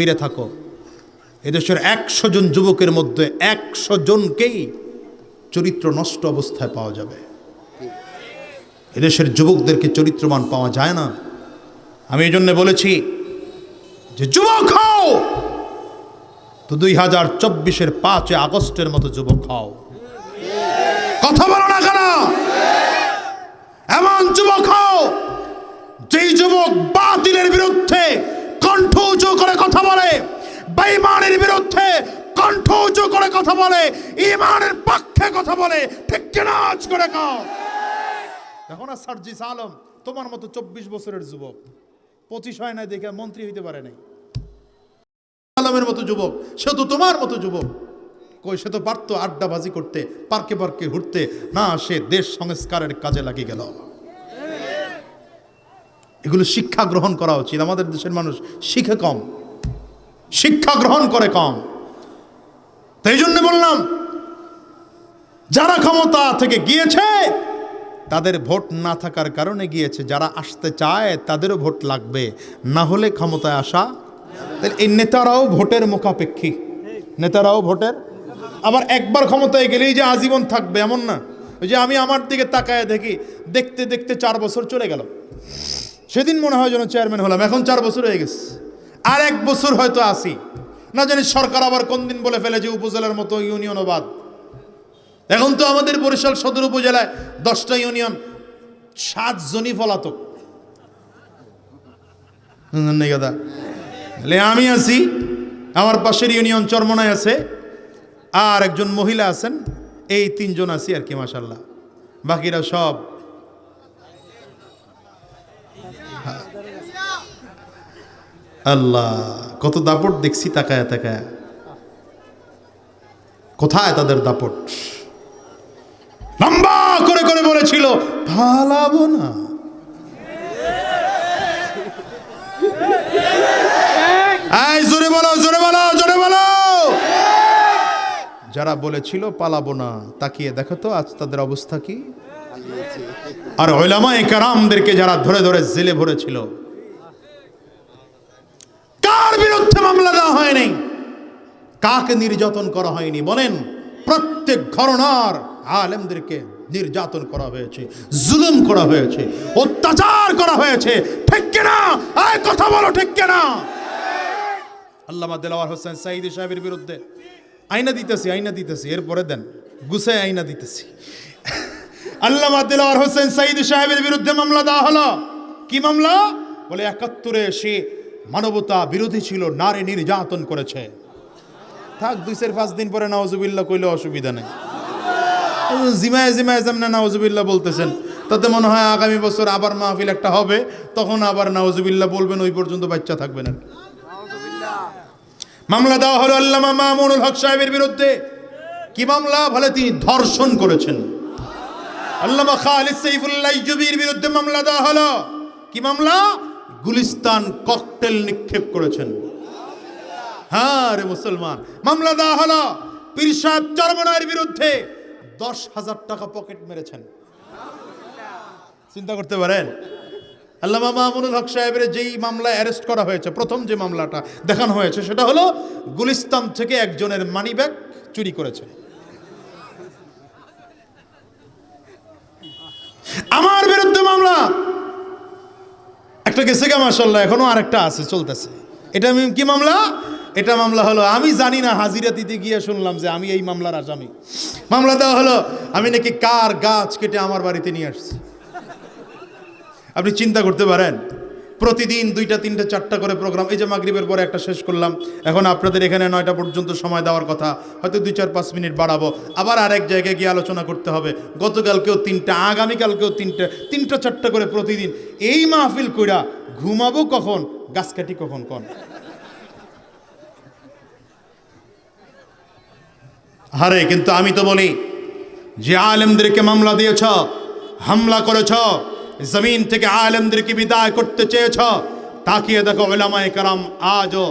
ফিরে থাকো। এদেশের একশো জন যুবকের মধ্যে একশো জনকেই চরিত্র নষ্ট অবস্থায় পাওয়া যাবে। এদেশের যুবকদেরকে চরিত্রবান পাওয়া যায় না। আমি এই জন্য বলেছি যে, যুবক হও! তো দুই হাজার চব্বিশের পাঁচে আগস্টের মতো যুবক হও। কথা বলো না কেন? এমন যুবক হও যেই যুবক বাতিলের বিরুদ্ধে কণ্ঠ উঁচু করে কথা বলে। বেঈমানের বিরুদ্ধে কণ্ঠ উঁচু করে কথা বলে। ইমানের পক্ষে কথা বলে। ঠিক আজ করে কাও? দেখো না সার্জিস আলম, তোমার মতো চব্বিশ বছরের যুবক। পঁচিশ হয় নাই দেখে মন্ত্রী হইতে পারে নাই। আলমের মতো যুবক, সে তো তোমার মতো যুবক। কই, সে তো পারতো আড্ডাবাজি করতে, পার্কে পার্কে ঘুরতে। না, সে দেশ সংস্কারের কাজে লাগিয়ে গেল। এগুলো শিক্ষা গ্রহণ করা উচিত। আমাদের দেশের মানুষ শিখে কম। শিক্ষা গ্রহণ করে কম। তাই জন্য বললাম, যারা ক্ষমতা থেকে গিয়েছে, তাদের ভোট না থাকার কারণে গিয়েছে। যারা আসতে চায়, তাদেরও ভোট লাগবে। না হলে ক্ষমতায় আসা এই নেতারাও ভোটের মুখাপেক্ষী। নেতারাও ভোটের। আবার একবার ক্ষমতায় গেলেই যে আজীবন থাকবে, এমন না। ওই যে আমি আমার দিকে তাকায় দেখি, দেখতে দেখতে চার বছর চলে গেল। সেদিন মনে হয় যেন চেয়ারম্যান হলাম, এখন চার বছর হয়ে গেছে। আর এক বছর হয়তো আসি না জানি সরকার আবার কোন দিন বলে ফেলেছে উপজেলার মতো ইউনিয়নও বাদ। এখন তো আমাদের বরিশাল সদর উপজেলায় দশটা ইউনিয়ন সাতজনই পলাতক। আমি আছি, আমার পাশের ইউনিয়ন চরমনায় আছে, আর একজন মহিলা আছেন, এই তিনজন আছি আর কি মাসাল্লাহ বাকিরা সব আল্লাহ, কত দাপট দেখছি তাকায় তাকায়। কোথায় তাদের দাপট? লম্বা করে করে বলেছিল না। জোরে জোরে জোরে যারা বলেছিল, পালাবো না। তাকিয়ে দেখো তো, আজ তাদের অবস্থা কি? আর ওলামা একরামদেরকে যারা ধরে ধরে জেলে ভরেছিল বিরুদ্ধে মামলা দেওয়া হয়নি। কাকে নির্যাতন করা হয়নি বলেন, প্রত্যেক ঘরনার আলেমদেরকে নির্যাতন করা হয়েছে, জুলুম করা হয়েছে, অত্যাচার করা হয়েছে। ঠিক কিনা? এই কথা বলো ঠিক কিনা? আল্লামা দেলাওয়ার হোসেন সাইদি সাহেবের বিরুদ্ধে আইনা দিতেছি আইনা দিতেছি, এরপরে দেন গুছে আইনা দিতেছি। আল্লামা দেলাওয়ার হোসেন সাইদি সাহেবের বিরুদ্ধে মামলা দেওয়া হলো। কি মামলা? বলে, একাত্তরে সে মানবতা বিরোধী ছিল, নারী নির্যাতন করেছে। থাক দুই চার পাঁচ দিন পরে নওয়াজুবিল্লাহ কইলে অসুবিধা নেই। জিমায় জিমায় যেমন নওয়াজুবিল্লাহ বলতেছেন, তাতে মনে হয় আগামী বছর আবার মাহফিল একটা হবে, তখন আবার নওয়াজুবিল্লাহ বলবেন, ওই পর্যন্ত বাচ্চা থাকবেন আর কি। মামলা দেওয়া হলো আল্লামা মামুনুল হক সাহেবের বিরুদ্ধে। কি মামলা? বলে তিনি ধর্ষণ করেছেন। আল্লামা খালিদ সাইফুল্লাহ জুবির বিরুদ্ধে মামলা দেওয়া হলো। কি মামলা? গুলিস্তান ককটেল নিক্ষেপ করেছেন। হ্যাঁ রে মুসলমান, মামলা দেওয়া হলো। পীর সাহেব চরমনায়ের বিরুদ্ধে দশ হাজার টাকা পকেট মেরেছেন। চিন্তা করতে পারেন? আল্লামা মামুনুল হক সাহেবের যেই মামলায় অ্যারেস্ট করা হয়েছে, প্রথম যে মামলাটা দেখানো হয়েছে, সেটা হলো গুলিস্তান থেকে একজনের মানি ব্যাগ চুরি করেছে। আমার বিরুদ্ধে মামলা! একটা গেছে গা মাসাল্লাহ এখনও আরেকটা আছে, চলতেছে। এটা আমি কি মামলা? এটা মামলা হলো, আমি জানি না, হাজিরা দিতে গিয়ে শুনলাম যে আমি এই মামলার আসামি। মামলা দেওয়া হলো, আমি নাকি কার গাছ কেটে আমার বাড়িতে নিয়ে আসছি। আপনি চিন্তা করতে পারেন প্রতিদিন দুইটা, তিনটা, চারটা করে প্রোগ্রাম এই যে মাগরিবের পরে একটা শেষ করলাম। এখন আপনাদের এখানে নয়টা পর্যন্ত সময় দেওয়ার কথা। হয়তো দুই, চার, পাঁচ মিনিট বাড়াবো। আবার আরেক জায়গায় গিয়ে আলোচনা করতে হবে। গতকালকেও তিনটা, আগামীকালকেও তিনটা তিনটা, চারটা করে প্রতিদিন। এই মাহফিল কইরা ঘুমাবো কখন? গাছ কাটি কখন কন? হারে কিন্তু আমি তো বলি, যে আলেমদেরকে মামলা দিয়েছ, হামলা করেছ জমিন থেকে আলেমদেরকে বিদায় করতে চেয়েছ, তাকিয়ে দেখো ওলামায়ে কারাম আজও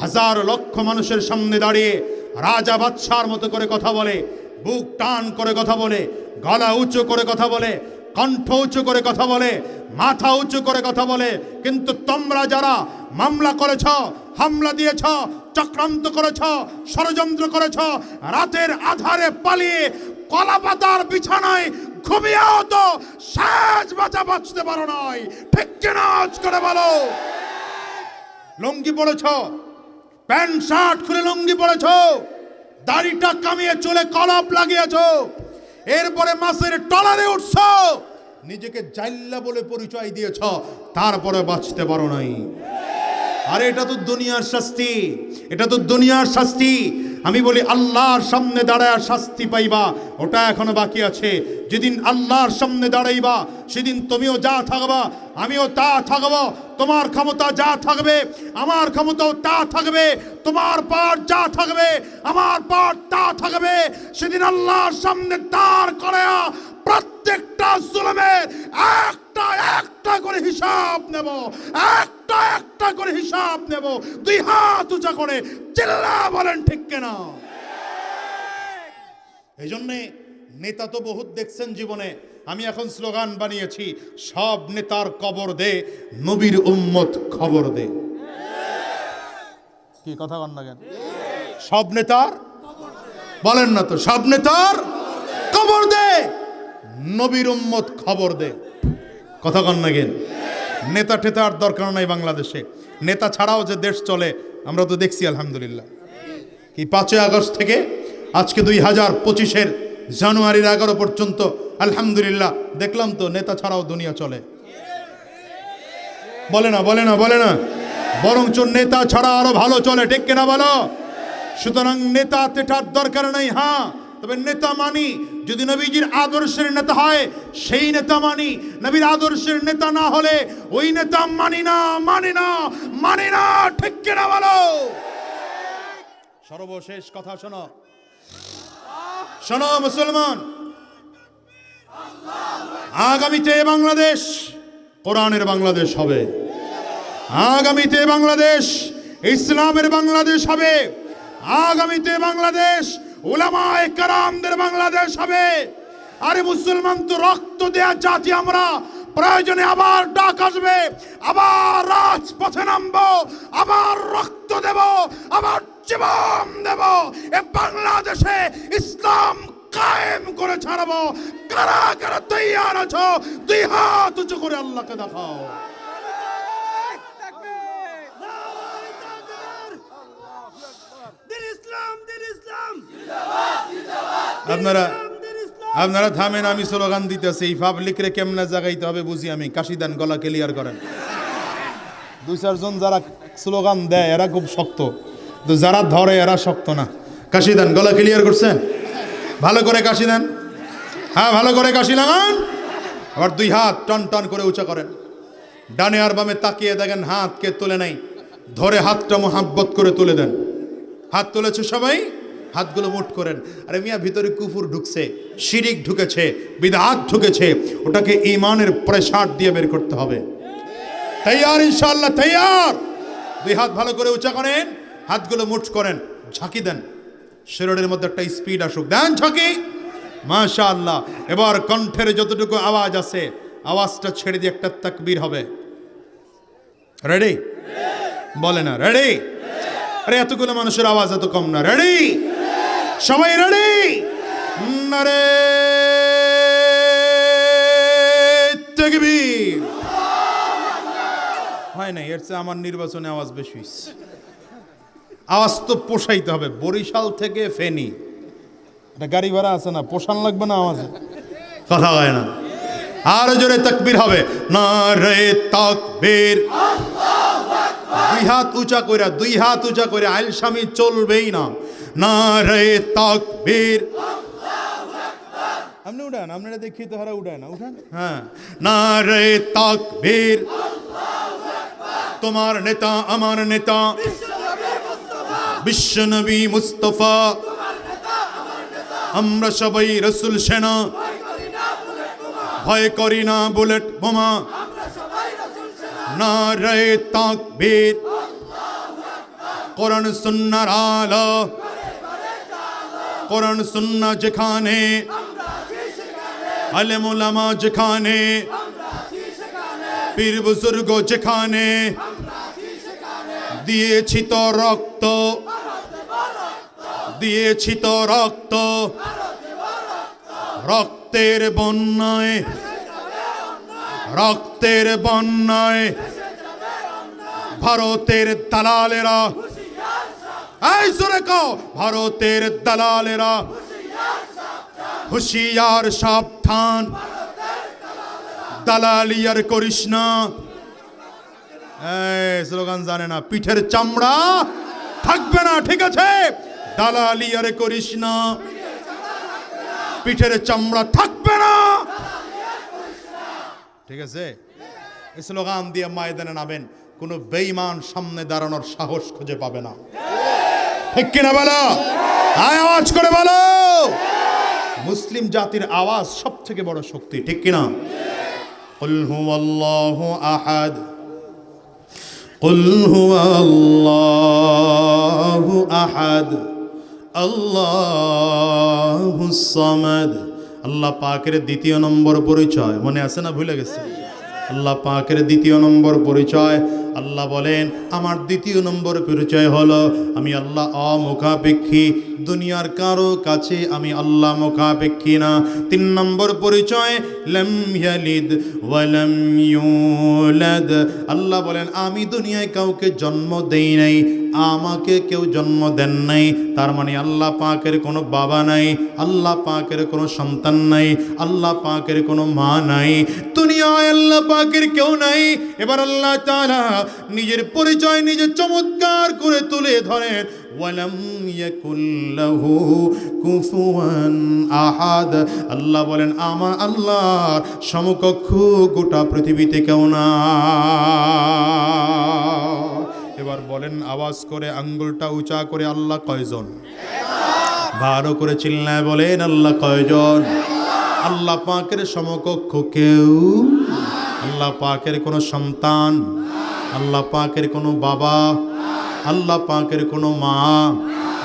হাজার লক্ষ মানুষের সামনে দাঁড়িয়ে রাজা বাদশার মতো করে কথা বলে, বুক টান করে কথা বলে, গলা উঁচু করে কথা বলে, কণ্ঠ উঁচু করে কথা বলে, মাথা উঁচু করে কথা বলে। কিন্তু তোমরা যারা মামলা করেছ, হামলা দিয়েছ, চক্রান্ত করেছ, ষড়যন্ত্র করেছ, রাতের আধারে পালিয়ে কলাপাতার বিছানায় ঘুমিয়েও তো শেষ বাঁচা বাঁচতে পারো নয় ঠিক আজ করে বলো। লুঙ্গি পড়েছ প্যান্ট, শার্ট খুলে লুঙ্গি পড়েছ দাড়িটা কামিয়ে চলে কলপ লাগিয়েছ? এরপরে মাসের টলারে উঠছ? নিজেকে জাইল্লা বলে পরিচয় দিয়েছ। তারপরে বাঁচতে পারো নাই। আরে, এটা তো দুনিয়ার শাস্তি। এটা তো দুনিয়ার শাস্তি। আমি বলি, আল্লাহর সামনে দাঁড়ায় শাস্তি পাইবা, ওটা এখনও বাকি আছে। যেদিন আল্লাহর সামনে দাঁড়াইবা, সেদিন তুমিও যা থাকবা, আমিও তা থাকব, তোমার ক্ষমতা যা থাকবে, আমার ক্ষমতাও তা থাকবে, তোমার পাঠ যা থাকবে, আমার পাঠ তা থাকবে। সেদিন আল্লাহর সামনে দাঁড় করে প্রত্যেকটা জুলুমের একটা একটা করে হিসাব নেব একটা একটা করে হিসাব নেব। দুই হাত উঁচা করে চিল্লা বলেন ঠিক কেনা? এই জন্যে নেতা তো বহুত দেখছেন জীবনে। আমি এখন স্লোগান বানিয়েছি, সব নেতার কবর দে, নবীর উম্মত খবর দে। কি কথা কন না কেন? সব নেতার বলেন না তো, সব নেতার খবর দে, নবীর উম্মত খবর দে। কথা কন না কেন? নেতা টেতার দরকার নাই বাংলাদেশে। নেতা ছাড়াও যে দেশ চলে, আমরা তো দেখছি, আলহামদুলিল্লাহ। কি পাঁচই আগস্ট থেকে আজকে দুই হাজার পঁচিশের জানুয়ারির এগারো পর্যন্ত, আলহামদুলিল্লাহ, দেখলাম তো নেতা ছাড়াও দুনিয়া চলে। বলে না বলে না বলে না। বরঞ্চ নেতা ছাড়া আরও ভালো চলে, ঠিক কিনা বলো? সুতরাং নেতা তেটার দরকার নেই হ্যাঁ। তবে নেতা মানি, যদি নবীজির আদর্শের নেতা হয়, সেই নেতা মানি। নবীর আদর্শের নেতা না হলে ওই নেতা মানি না মানি না মানি না, ঠিক কিনা বলো? সর্বশেষ কথা শোনো। শোনো মুসলমান। আগামীতে বাংলাদেশ কোরআনের বাংলাদেশ হবে। আগামীতে বাংলাদেশ, ইসলামের বাংলাদেশ হবে। আগামীতে বাংলাদেশ ওলামায়ে কারামদের বাংলাদেশ হবে। আরে মুসলমান, তো রক্ত দেয়া জাতি আমরা। প্রয়োজনে আবার ডাক আসবে। আবার রাজপথে নামবো। আবার রক্ত দেব। আবার জীবন দেব। এ বাংলাদেশে ইসলাম কায়েম করে ছাড়বো। কারা কারা তৈয়ার আছো? দুই হাত উঁচু করে আল্লাহকে দেখাও দিন ইসলাম দিন ইসলাম আপনারা আপনারা থামেন, আমি স্লোগান দিতেছি, এই পাবলিক রে কেমনে জাগাইতে হবে বুঝি আমি? কাশিদান গলা ক্লিয়ার করেন। দুই চারজন যারা স্লোগান দেয়, এরা খুব শক্ত। তো যারা ধরে, এরা শক্ত না। কাশিদান গলা ক্লিয়ার করছেন? ভালো করে কাশি দেন? হ্যাঁ ভালো করে কাশি লাগান। আবার দুই হাত টন টন করে উঁচা করেন। ডানে আর বামে তাকিয়ে দেখেন হাতকে তুলে নাই। ধরে হাতটা মোহাব্বত করে তুলে দেন। হাত তুলেছে সবাই? হাতগুলো মুঠ করেন। আরে মিয়া, ভিতরে কুফুর ঢুকছে, শিরিক ঢুকেছে, বিদাত ঢুকেছে, ওটাকে ইমানের প্রেসার দিয়ে বের করতে হবে। তৈয়ার ইনশাল্লাহ তৈয়ার। দুই হাত ভালো করে উঁচা করেন, হাতগুলো মুঠ করেন, ঝাঁকি দেন। শরীরের মধ্যে একটা স্পিড আসুক। দেন ঝাঁকি। মাশা আল্লাহ এবার কণ্ঠের যতটুকু আওয়াজ আছে, আওয়াজটা ছেড়ে দিয়ে একটা তাকবীর হবে। রেডি বলে না রেডি আরে এতগুলো মানুষের আওয়াজ এত কম না রেডি সবাই রেডি নারে তাকবীর। হয় না এর চেয়ে আমার নির্বাচনে আওয়াজ বেশি। আওয়াজ তো পোষাইতে হবে বরিশাল থেকে ফেনি। এটা গাড়ি ভাড়া আছে না পোষান লাগবে না আওয়াজে? কথা হয় না। আরও জোরে তাকবীর হবে। না রে তাকবীর। দুই হাত উঁচা কইরা দুই হাত উঁচা করে আইল স্বামী চলবেই না। না রে তাকবীর। আপনি উঠান আপনারা দেখি তো হারা উঠান উঠান। হ্যাঁ না রে তাকবীর। তোমার নেতা আমার নেতা। বিশ্বনবী মুস্তফা। আমরা সবাই রসুল সেনা। ভয় করি না বুলেট বোমা। না রে তাকবীর। কোরআন সুন্নার আলো। কোরআন সুন্না যেখানে আলেম ওলামা যেখানে পীর বুজুর্গ যেখানে, দিয়েছি তো রক্ত, দিয়েছি তো রক্ত, রক্তের বন্যায় রক্তের বন্যায়, ভারতের দালালেরা এই জোরে কও, ভারতের দালালেরা। হুশিয়ার সাবধান। দালালিয়ার করিস না। এই, স্লোগান জানে না, পিঠের চামড়া থাকবে না, ঠিক আছে? দালালি আরে করিস না। পিঠের চামড়া থাকবে না। ঠিক আছে? স্লোগান দিয়ে ময়দানে নামেন, কোনো বেঈমান সামনে দাঁড়ানোর সাহস খুঁজে পাবে না। ঠিক কিনা বলো আয় আওয়াজ করে বলো মুসলিম জাতির আওয়াজ সব থেকে বড় শক্তি ঠিক কিনা قل هو الله أحد قل هو الله أحد الله الصمد আল্লাহ পাকের দ্বিতীয় নম্বর পরিচয় মনে আছে না ভুলে গেছে আল্লাহ পাকের দ্বিতীয় নম্বর পরিচয়। আল্লাহ বলেন, আমার দ্বিতীয় নম্বর পরিচয় হলো, আমি আল্লাহ অমুখাপেক্ষী। দুনিয়ার কারও কাছে আমি আল্লাহ মুখাপেক্ষী না। তিন নম্বর পরিচয় আল্লাহ বলেন, আমি দুনিয়ায় কাউকে জন্ম দেই নাই। আমাকে কেউ জন্ম দেন নাই। তার মানে আল্লাহ পাকের কোনো বাবা নাই, আল্লাহ পাকের কোনো সন্তান নাই, আল্লাহ পাকের কোনো মা নাই, দুনিয়ায় আল্লাহ পাকের কেউ নাই। এবার আল্লাহ তাআলা নিজের পরিচয় নিজে চমৎকার করে তুলে ধরেন আহাদ। আল্লাহ বলেন, আমার আল্লাহ সমকক্ষ গোটা পৃথিবীতে কেউ না। এবার বলেন, আওয়াজ করে, আঙ্গুলটা উঁচা করে, আল্লাহ কয়জন? ভালো করে চিল্লায় বলেন, আল্লাহ কয়জন? আল্লাহ পাকের সমকক্ষ কেউ আল্লাহ পাকের কোনো সন্তান, আল্লাহ পাকের কোনো বাবা, আল্লাহ পাকের কোনো মা,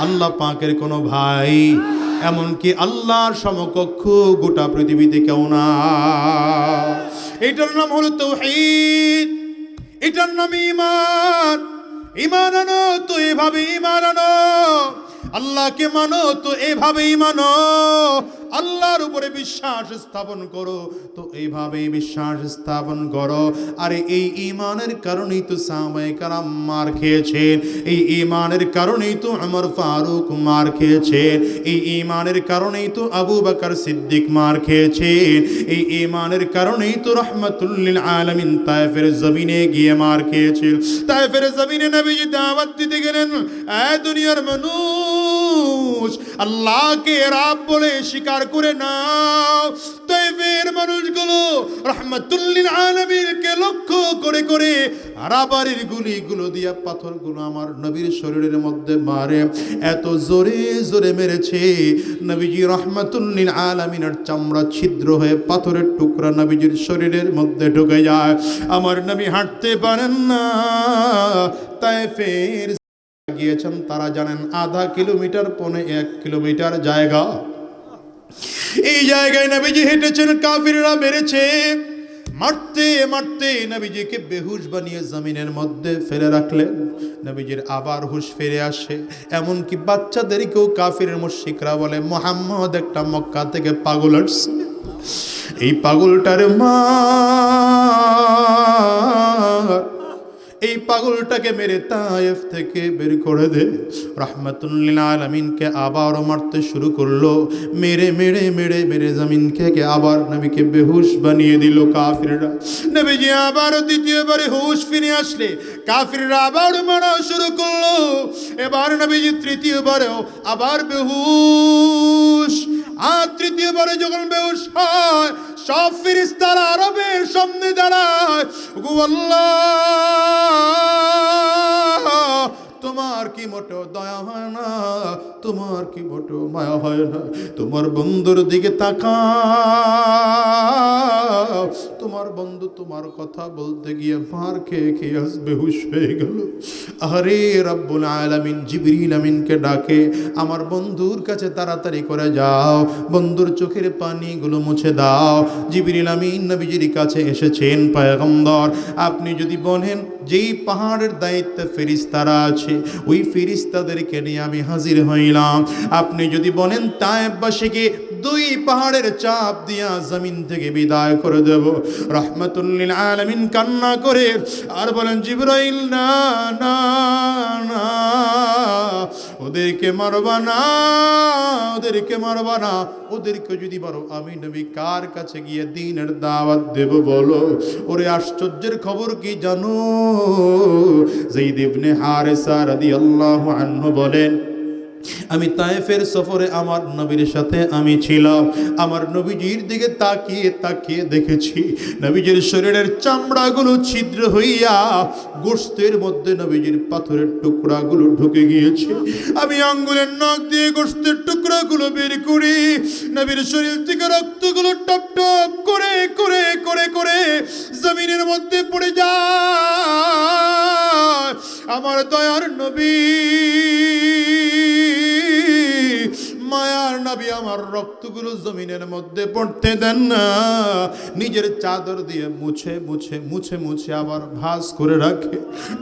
আল্লাহ পাকের কোনো ভাই, এমনকি আল্লাহর সমকক্ষ গোটা পৃথিবীতে কেউ না। এটার নাম হলো তৌহিদ, এটার নাম ইমান ইমান তো এভাবে ইমান আল্লাহকে মানো তো এভাবেই মানো। আল্লাহর উপরে বিশ্বাস স্থাপন করো। তো এইভাবেই বিশ্বাস স্থাপন করো। আরে এই ইমানের কারণেই তো সামাই কারাম মার খেয়েছেন। এই ইমানের কারণেই তো আমার ফারুক মার খেয়েছেন। এই ইমানের কারণেই তো আবু বাকর সিদ্দিক মার খেয়েছেন। এই ইমানের কারণেই তো রহমতুল্লিল আলমিন তাইফের জমিনে গিয়ে মার খেয়েছিল তাইফের জমিনে নবীজি দাওয়াত দিতে গেলেন, এ দুনিয়ার মানুষ আল্লাহকে রাব বলে স্বীকার করে নাও। তাইফের মানুষগুলো রহমতুল্লিল আলমিনকে লক্ষ্য করে করে আরাবাড়ির গুলিগুলো দিয়া পাথরগুলো আমার নবীর শরীরের মধ্যে মারে। এত জোরে জোরে মেরেছে নবীজি রহমতুল্লিল আলমিনের চামড়া ছিদ্র হয়ে পাথরের টুকরা নবীজির শরীরের মধ্যে ঢুকে যায়। আমার নবী হাঁটতে পারেন না। তাই ফের গিয়েছেন, তারা জানেন আধা কিলোমিটার, পনে এক কিলোমিটার জায়গা। এই জায়গায় নবীজি হেঁটেছেন, কাফিররা মেরেছে মারতে মারতে নবীজিকে বেহুশ বানিয়ে জমিনের মধ্যে ফেলে রাখলেন। নবীজির আবার হুশ ফিরে আসে। এমনকি বাচ্চাদেরকেও কাফিরের মুশিকরা বলে, মোহাম্মদ একটা মক্কা থেকে পাগল আসছে। এই পাগলটার মা এই পাগলটাকে মেরে তায়েফ থেকে বের করে দে। রহমতুল্লিল আলমিনকে আবার মারতে শুরু করল। মেরে মেরে মেরে মেরে জমিনকে কে আবার নবীকে বেহুশ বানিয়ে দিল কাফিররা। নবীজি আবার দ্বিতীয়বারে হুশ ফিরে আসলে। কাফিররা আবার মারা শুরু করল। এবার নবীজি তৃতীয়বারেও আবার বেহুশ। আর তৃতীয়বারে যখন বেহুশ হয় সব ফিরিস্তারা আরবের সামনে দাঁড়ায়। তোমার কি মোটো দয়া হয় না? তোমার কি মোটো মায়া হয় না? তোমার বন্ধুর দিকে তাকা তোমার বন্ধু তোমার কথা বলতে গিয়ে মার খেয়ে খেয়ে আজ বেহুশ হয়ে গেল। আরে রব্বুল আলামিন, জিবরিল আমিনকে ডাকে, আমার বন্ধুর কাছে তাড়াতাড়ি করে যাও। বন্ধুর চোখের পানিগুলো মুছে দাও। জিবরিল আমিন নবীজির কাছে এসেছেন, পায়গম্বর। আপনি যদি বলেন যেই পাহাড়ের দায়িত্বে ফেরিস্তারা আছে, ওই ফেরিস্তাদেরকে নিয়ে আমি হাজির হইলাম। আপনি যদি বলেন তায়েববাসীকে দুই পাহাড়ের চাপ দিয়া জমিন থেকে বিদায় করে দেব। রহমতুল্লিল আলমিন কান্না করে আর বলেন, জিব্রাইল, না না না, ওদেরকে মারবা না, ওদেরকে মারবা না ওদেরকে যদি মারো আমি নবী কার কাছে গিয়ে দিনের দাওয়াত দেব বলো? ওরে আশ্চর্যের খবর কি জানো? যেই দেবনে হারেসা রাদিয়াল্লাহু আনহু বলেন আমি তায়েফের সফরে আমার নবীর সাথে আমি ছিলাম। আমার নবীজির দিকে তাকিয়ে তাকিয়ে দেখেছি। নবীজির শরীরের চামড়াগুলো ছিদ্র হইয়া গোস্তের মধ্যে নবীজির পাথরের টুকরাগুলো ঢুকে গিয়েছে। আমি আঙ্গুলের নখ দিয়ে গোস্তের টুকরাগুলো বের করি। নবীর শরীর থেকে রক্তগুলো টপ টপ করে করে করে করে জমিনের মধ্যে পড়ে যায়। আমার দয়ার নবী মায়ার নবী আমার রক্তগুলো জমিনের মধ্যে পড়তে দেন না। নিজের চাদর দিয়ে মুছে মুছে মুছে মুছে আবার ভাস করে রাখে।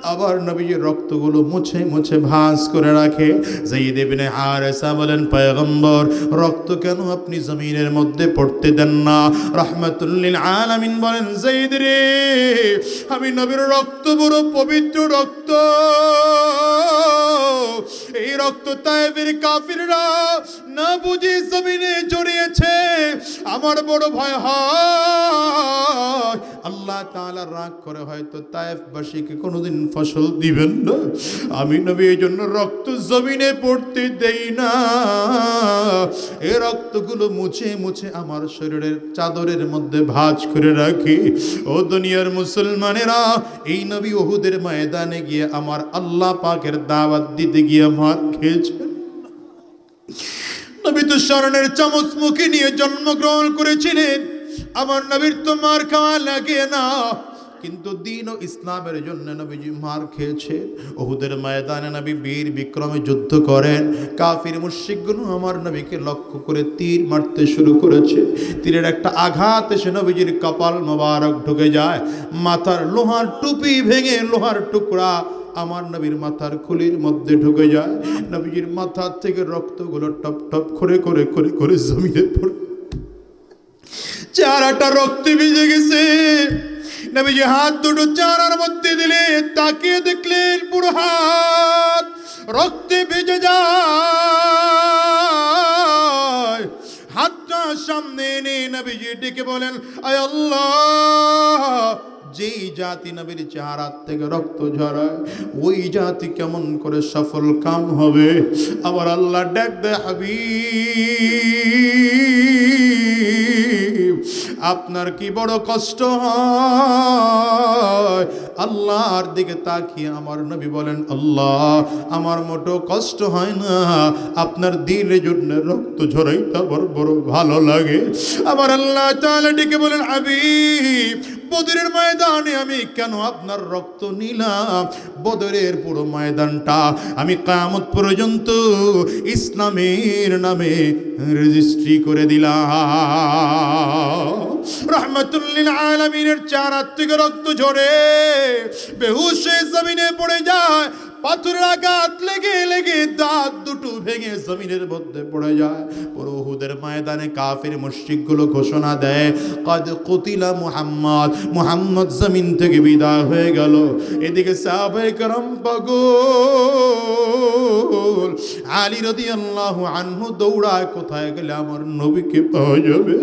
আবার নবীর রক্তগুলো মুছে মুছে ভাস করে রাখে। যেই দেবিনে হারেসা বলেন, পয়গম্বর, রক্ত কেন আপনি জমিনের মধ্যে পড়তে দেন না? রহমতুল্লিল আলামিন বলেন জৈদ রে, আমি নবীর রক্ত, বড় পবিত্র রক্ত। এই রক্ত তাইবের কাফিররা না বুঝে জমিনে জড়িয়েছে? আমার বড় ভয় হয়। আল্লাহ তাআলা রাগ করে হয়তো তায়েফবাসীকে কোনোদিন ফসল দিবেন না। আমি নবী এই জন্য রক্ত জমিনে পড়তে দেই না। এ রক্তগুলো মুছে মুছে আমার শরীরের চাদরের মধ্যে ভাঁজ করে রাখি। ও দুনিয়ার মুসলমানেরা, এই নবী ওহুদের ময়দানে গিয়ে আমার আল্লাহ পাকের দাওয়াত দিতে গিয়ে মার খেয়েছেন। নবী তো মুখে নিয়ে জন্মগ্রহণ করেছিলেন। আমার নবীর তো মার খাওয়া লাগে না। কিন্তু দিন ও ইসলামের জন্য নবীজি মার খেয়েছে ওহুদের ময়দানে নবী বীর বিক্রমে যুদ্ধ করেন। কাফির মুশিকগুলো আমার নবীকে লক্ষ্য করে তীর মারতে শুরু করেছে। তীরের একটা আঘাত এসে নবীজির কপাল মোবারক ঢুকে যায়। মাথার লোহার টুপি ভেঙে লোহার টুকরা আমার নবীর মাথার খুলির মধ্যে ঢুকে যায়। নবীজির মাথার থেকে রক্তগুলো টপ টপ করে করে করে করে জমিয়ে পড়ে। চারাটা রক্তে ভিজে গেছে। নবীজি হাত দুটো চারার মধ্যে দিলে তাকে দেখলেন পুরো হাত রক্তে ভিজে যায়। হাতটা সামনে এনে নবীজি ডেকে বলেন, আয় আল্লাহ যেই জাতি নবীর চেহারার থেকে রক্ত ঝরায়, ওই জাতি কেমন করে সফল কাম হবে? আবার আল্লাহ ডাক দে হাবিব, আপনার কি বড় কষ্ট হয়? আল্লাহর দিকে তাকিয়ে আমার নবী বলেন, আল্লাহ, আমার মোটো কষ্ট হয় না। আপনার দিলে জন্য রক্ত ঝরাইতে আমার বড় ভালো লাগে। আমার আল্লাহ তাআলা ডেকে বলেন, হাবিব বদরের ময়দানে আমি কেন আপনার রক্ত নিলাম? বদরের পুরো ময়দানটা আমি কামত পর্যন্ত ইসলামের নামে রেজিস্ট্রি করে দিলাম। রহমতুল্লিল চার থেকে রক্ত ঝরে, বেহুশ জমিনে পড়ে যায় পাথরের আঘাত লেগে লেগে দাঁত দুটো ভেঙে জমিনের মধ্যে পড়ে যায় পুরো উহুদের ময়দানে কাফের মুশরিকগুলো ঘোষণা দেয় কদ কুতিলা মুহাম্মদ মুহাম্মদ জমিন থেকে বিদায় হয়ে গেল এদিকে সাহাবায়ে کرام পাগল আলী রাদিয়াল্লাহু আনহু দৌড়ায় কোথায় গেলে আমার নবীকে পাওয়া যাবে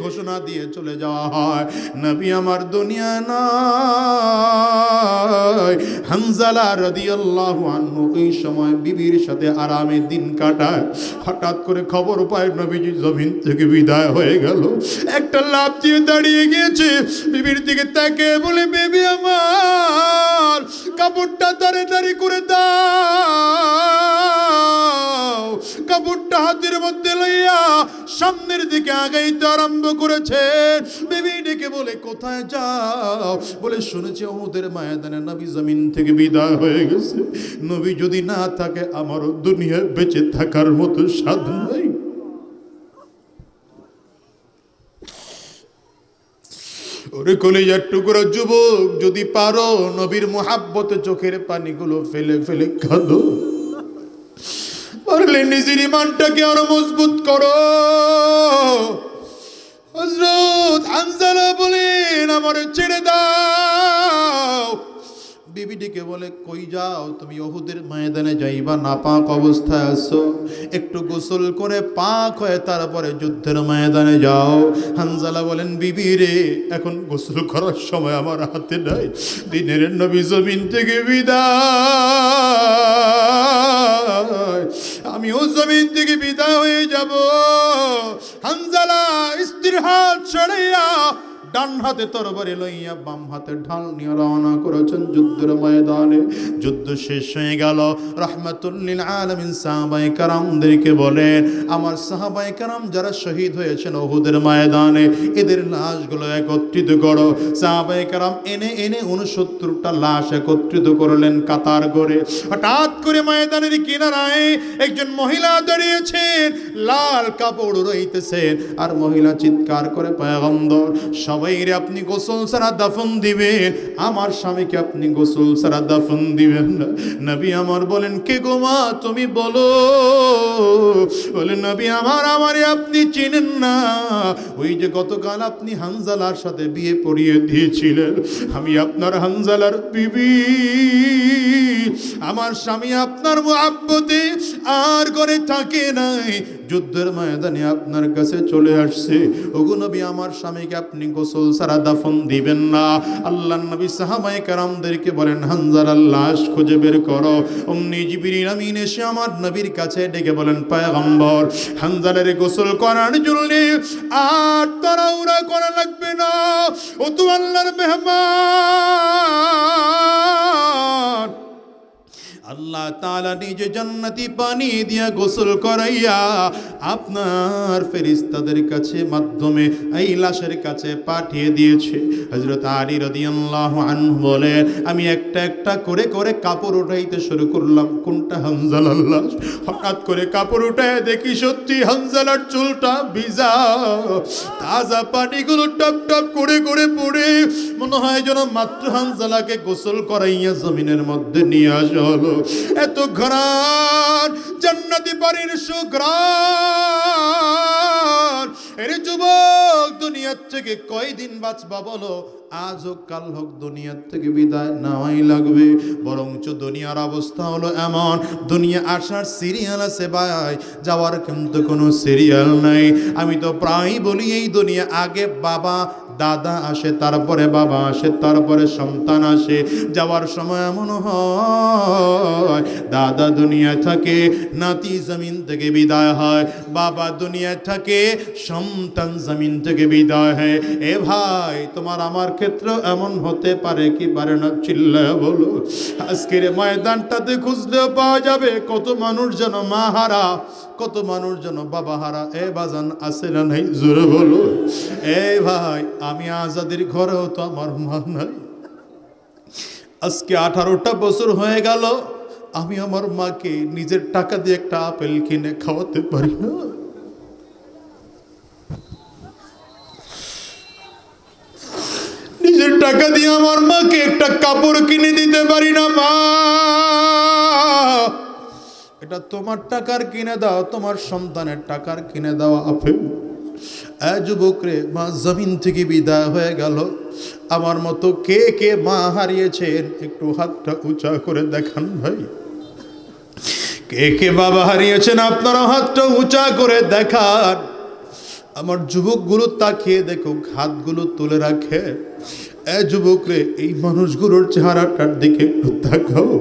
ঘোষণা দিয়ে চলে নবী আমার দুনিয়া সময় বিবির সাথে আরামে দিন কাটায়। হঠাৎ করে খবর পায়, নবীজি জমিন থেকে বিদায় হয়ে গেল। একটা লাভ দিয়ে দাঁড়িয়ে গিয়েছে। বিবির দিকে তাকে বলে, বেবি আমার কাপড়টা তাড়াতাড়ি করে দাও। কাপড়টা হাতের মধ্যে লইয়া সামনের দিকে আগাইতে আরম্ভ করেছে। বিবি ডেকে বলে, কোথায় যাও? বলে, শুনেছি ওদের ময়দানে নবী জমিন থেকে বিদায় হয়ে গেছে। নবী যদি না থাকে, আমারও দুনিয়ায় বেঁচে থাকার মতো স্বাদ নাই। ওরে কলিজার টুকরো যুবক, যদি পারো নবীর মোহাব্বতে চোখের পানিগুলো ফেলে ফেলে কাঁদো পারলে নিজের ইমানটাকে আরও মজবুত করো। হজরত হানজালা বলেন, আমার ছেড়ে দাও। বিবিটিকে বলে, কই যাও, তুমি অহুদের ময়দানে যাইবা, নাপাক অবস্থায় আসো একটু গোসল করে পাক হয়ে তারপরে যুদ্ধের ময়দানে যাও। হানজালা বলেন, বিবি রে, এখন গোসল করার সময় আমার হাতে নাই। দিনের নবী জমিন থেকে বিদায়। আমিও জমিন থেকে বিদায় হয়ে যাব। হানজালা, স্ত্রীর হাত ছড়াইয়া ডান হাতে তরবারি লইয়া বাম হাতে ঢাল নিয়ে রওনা করেছেন যুদ্ধের ময়দানে। যুদ্ধ শেষ হয়ে গেল। রহমাতুল্লিল আলমিন সাহাবাই কারামদেরকে বলেন, আমার সাহাবাই কারাম যারা শহীদ হয়েছেন ওহুদের ময়দানে, এদের লাশগুলো একত্রিত করো। সাহাবাই কারাম এনে এনে উনসত্তরটা লাশ একত্রিত করলেন কাতার করে। হঠাৎ করে ময়দানের কিনারায় একজন মহিলা দাঁড়িয়েছেন, লাল কাপড় রইতেছেন আর মহিলা চিৎকার করে, পয়গম্বর সবাই রে আপনি গোসল সারা দাফন দিবেন। আমার স্বামীকে আপনি গোসল সারা দাফন দিবেন না। নবী আমার বলেন, কে গো মা, তুমি বলো। বলে, নবী আমার, আমারে আপনি চিনেন না। ওই যে গতকাল আপনি হানজালার সাথে বিয়ে পড়িয়ে দিয়েছিলেন। আমি আপনার হানজালার বিবি। আমার স্বামী আপনার মোহাব্বতে আর করে থাকে নাই। যুদ্ধের ময়দানে আপনার কাছে চলে আসছে। ওগো নবী, আমার স্বামীকে আপনি গোসল সারা দাফন দিবেন না। আল্লাহ নবী সাহাবাই কারামদেরকে বলেন হানজালার লাশ খুঁজে বের করো। অমনি জিবির আমিন এসে আমার নবীর কাছে ডেকে বলেন, পায়গম্বর, হানজালের গোসল করার জন্য আর তাড়াহুড়া করা লাগবে না। ও তো আল্লাহর মেহমান আল্লাহ তাআলা নিজে জান্নাতি পানি দিয়া গোসল করাইয়া আপনার ফেরিস্তাদের কাছে মাধ্যমে এই লাশের কাছে পাঠিয়ে দিয়েছে। হযরত আলী রাদিয়াল্লাহু বলে, আমি একটা একটা করে করে কাপড় উঠাইতে শুরু করলাম। কোনটা হানজালার লাশ হঠাৎ করে কাপড় উঠায় দেখি সত্যি হানজালার চুলটা ভিজা। তাজা পানিগুলো টপ টপ করে করে পড়ে। মনে হয় যেন মাত্র হানজালাকে গোসল করাইয়া জমিনের মধ্যে নিয়ে আসা হলো। এত ঘরান জান্নাতি বাড়ির সুগ্রান এর যুবক, দুনিয়ার থেকে কয়দিন বাঁচবা বলো? আজ হোক কাল হোক দুনিয়ার থেকে বিদায় নেওয়াই লাগবে। বরঞ্চ দুনিয়ার অবস্থা হলো এমন। দুনিয়া আসার সিরিয়াল আছে ভাই, যাওয়ার কিন্তু কোনো সিরিয়াল নাই। আমি তো প্রায় বলি, এই দুনিয়া আগে বাবা, দাদা আসে, তারপরে বাবা আসে, তারপরে সন্তান আসে। যাওয়ার সময় এমন হয় দাদা দুনিয়া থাকে, নাতি জমিন থেকে বিদায় হয়। বাবা দুনিয়া থাকে, সন্তান জমিন থেকে বিদায় হয়। এ ভাই, তোমার আমার ক্ষেত্রেও এমন হতে পারে কি পারে না চিল্লা বলো। আজকের ময়দানটাতে খুঁজলেও পাওয়া যাবে কত মানুষ যেন মা হারা, কত মানুষ যেন বাবা হারা। এ বাজান, আছে না নাই? জোরে বলো। এ ভাই, আমি আজাদের ঘরেও তো আমার মা নাই। আজকে আঠারোটা বছর হয়ে গেল, আমি আমার মাকে নিজের টাকা দিয়ে একটা আপেল কিনে খাওয়াতে পারি না। নিজের টাকা দিয়ে আমার মাকে একটা কাপড় কিনে দিতে পারি না, মা। এটা তোমার টাকার কিনে দাও, তোমার সন্তানের টাকার কিনে দাও আপেল। যুবক রে মা, জমিন থেকে বিদায় হয়ে গেল। আমার মতো কে কে মা হারিয়েছেন? একটু হাতটা উঁচা করে দেখান ভাই। কে কে বাবা হারিয়েছেন? আপনারা হাতটা উঁচা করে দেখান। আমার যুবকগুলো তাকিয়ে দেখো হাতগুলো তুলে রাখে। এ যুবক রে এই মানুষগুলোর চেহারাটার দিকে একটু তাকাও।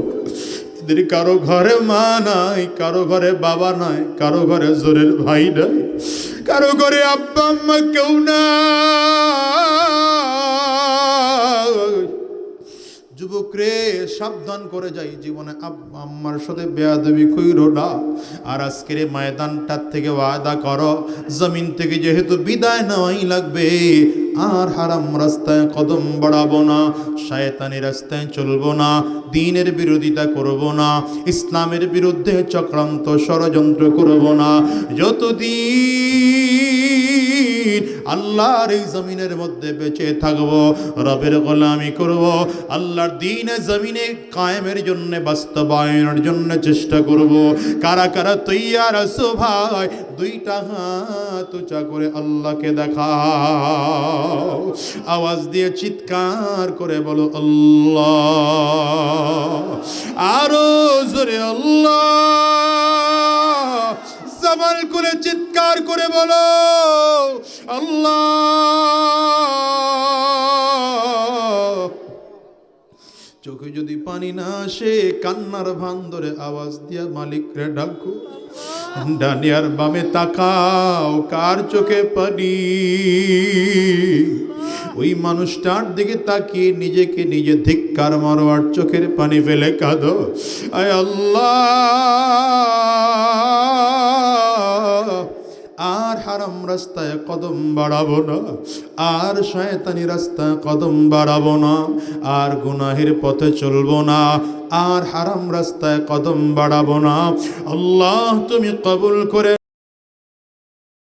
এদের কারও ঘরে মা নাই, কারও ঘরে বাবা নাই, কারও ঘরে জোরের ভাই নাই, কারও ঘরে আব্বা, আম্মা কেউ না যুবক রে সাবধান করে যাই জীবনে। আম্মার সাথে বেয়াদবি কইরো না। আর আজকের ময়দানটার থেকে ওয়াদা করো, জমিন থেকে যেহেতু বিদায় নেওয়াই লাগবে, আর হারাম রাস্তায় কদম বাড়াবো না, শয়তানি রাস্তায় চলবো না, দিনের বিরোধিতা করব না, ইসলামের বিরুদ্ধে চক্রান্ত ষড়যন্ত্র করব না। যতদিন আল্লাহর এই জমিনের মধ্যে বেঁচে থাকব, রবের গোলামি করব, আল্লাহর দিনে জমিনে কায়েমের জন্য, বাস্তবায়নের জন্য চেষ্টা করব। কারা কারা তৈয়ার আছো ভাই? দুইটা হাত উঁচা করে আল্লাহকে দেখাও। আওয়াজ দিয়ে চিৎকার করে বলো, আল্লাহ। আরও জোরে, আল্লাহ। জবান করে, চিৎকার করে বলো, আল্লাহ। চোখে যদি পানি না আসে, কান্নার ভান ধরে আওয়াজ দিয়া মালিক রে ডাকো। ডানিয়ার বামে তাকাও, কার চোখে পানি? ওই মানুষটার দিকে তাকিয়ে নিজেকে নিজে ধিক্কার মারো আর চোখের পানি ফেলে কাঁদো। আয় আল্লাহ। আর হারাম রাস্তায় কদম বাড়াবো না, আর শয়তানি রাস্তায় কদম বাড়াবো না, আর গুনাহের পথে চলবো না, আর হারাম রাস্তায় কদম বাড়াবো না। আল্লাহ তুমি কবুল করে